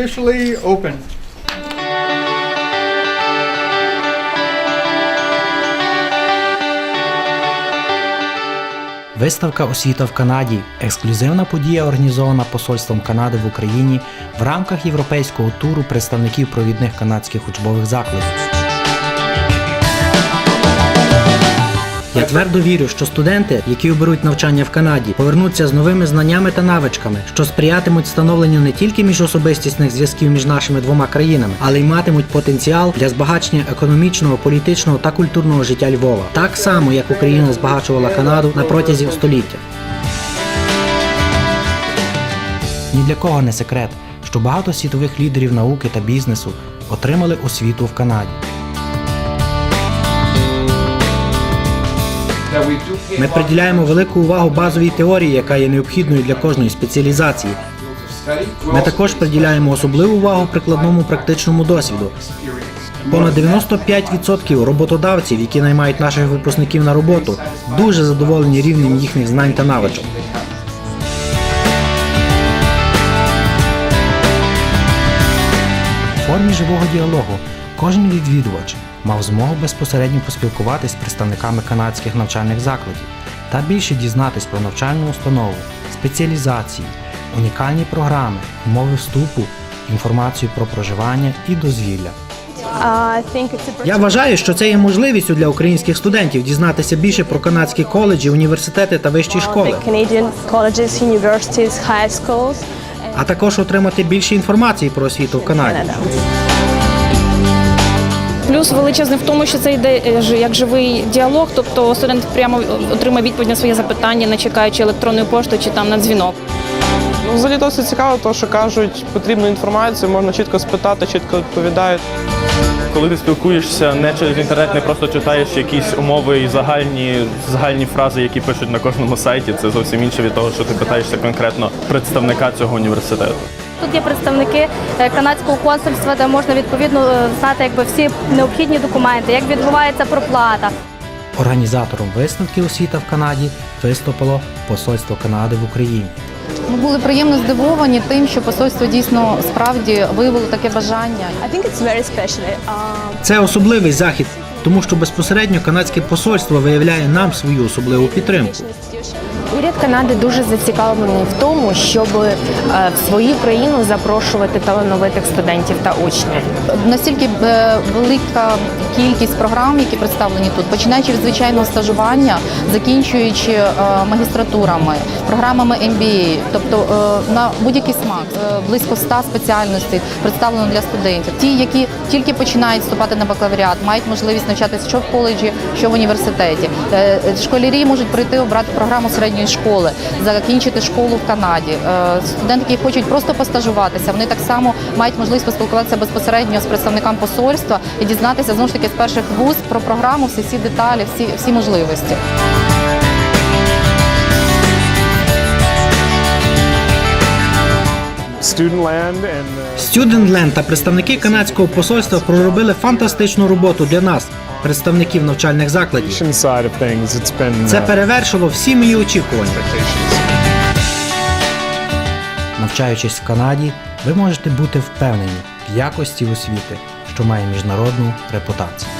officially open. Виставка Освіта в Канаді ексклюзивна подія, організована Посольством Канади в Україні в рамках європейського туру представників провідних канадських учбових закладів. Я твердо вірю, що студенти, які оберуть навчання в Канаді, повернуться з новими знаннями та навичками, що сприятимуть встановленню не тільки міжособистісних зв'язків між нашими двома країнами, але й матимуть потенціал для збагачення економічного, політичного та культурного життя Львова, так само як Україна збагачувала Канаду на протязі століття. Ні для кого не секрет, що багато світових лідерів науки та бізнесу отримали освіту в Канаді. Ми приділяємо велику увагу базовій теорії, яка є необхідною для кожної спеціалізації. Ми також приділяємо особливу увагу прикладному практичному досвіду. Понад 95% роботодавців, які наймають наших випускників на роботу, дуже задоволені рівнем їхніх знань та навичок. У формі живого діалогу кожен відвідувач мав змогу безпосередньо поспілкуватись з представниками канадських навчальних закладів та більше дізнатись про навчальну установу, спеціалізації, унікальні програми, умови вступу, інформацію про проживання і дозвілля. Я вважаю, що це є можливістю для українських студентів дізнатися більше про канадські коледжі, університети та вищі школи, а також отримати більше інформації про освіту в Канаді. Плюс величезний в тому, що це йде е, як живий діалог, тобто студент прямо отримає відповідь на своє запитання, не чекаючи електронної пошти чи там на дзвінок. Ну, взагалі досить цікаво, тому що кажуть, потрібну інформацію, можна чітко спитати, чітко відповідають. Коли ти спілкуєшся не через інтернет, не просто читаєш якісь умови і загальні, загальні фрази, які пишуть на кожному сайті, це зовсім інше від того, що ти питаєшся конкретно представника цього університету. Тут є представники е, канадського консульства, де можна відповідно е, знати якби всі необхідні документи, як відбувається проплата. Організатором виставки освіта в Канаді виступило Посольство Канади в Україні. Ми були приємно здивовані тим, що посольство дійсно справді виявило таке бажання. Um, Це особливий захід, тому що безпосередньо канадське посольство виявляє нам свою особливу підтримку. Уряд Канади дуже зацікавлений в тому, щоб е, в свою країну запрошувати талановитих студентів та учнів. Настільки е, велика кількість програм, які представлені тут, починаючи від звичайного стажування, закінчуючи е, магістратурами, програмами MBA, тобто на будь-який смак, близько 100 спеціальностей представлено для студентів. Ті, які тільки починають вступати на бакалавріат, мають можливість навчатися що в коледжі, що в університеті. Школярі можуть прийти обрати програму середньої школи, закінчити школу в Канаді. Е, Студенти, які хочуть просто постажуватися, вони так само мають можливість поспілкуватися безпосередньо з представником посольства і дізнатися знову ж таки з перших вуз про програму, всі всі деталі, всі, всі можливості. Студентленд та представники канадського посольства проробили фантастичну роботу для нас, представників навчальних закладів. Це перевершило всі мої очікування. Навчаючись в Канаді, ви можете бути впевнені в якості освіти, що має міжнародну репутацію.